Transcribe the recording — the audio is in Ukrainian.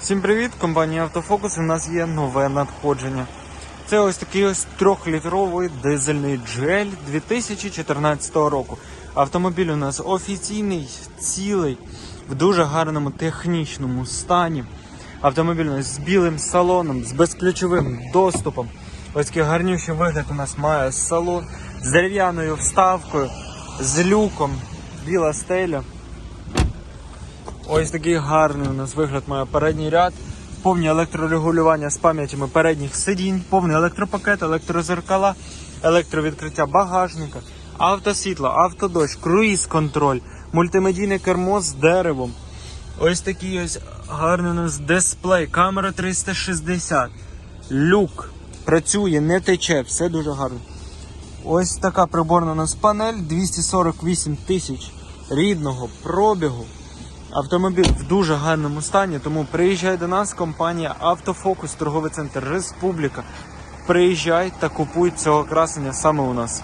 Всім привіт! Компанія Автофокус. У нас є нове надходження. Це ось такий ось трьохлітровий дизельний GL 2014 року. Автомобіль у нас офіційний, цілий, в дуже гарному технічному стані. Автомобіль у нас з білим салоном, з безключовим доступом. Ось такий гарніший вигляд у нас має салон з дерев'яною вставкою, з люком, біла стеля. Ось такий гарний у нас вигляд має передній ряд. Повні електрорегулювання з пам'ятями передніх сидінь, повний електропакет, електрозеркала, електровідкриття багажника, автосвітло, автодощ, круїз-контроль, мультимедійне кермо з деревом. Ось такий ось гарний у нас дисплей, камера 360, люк, працює, не тече, все дуже гарно. Ось така приборна у нас панель, 248 тисяч рідного пробігу. Автомобіль в дуже гарному стані, тому приїжджай до нас, компанія Автофокус, торговий центр Республіка. Приїжджай та купуй цього красення саме у нас.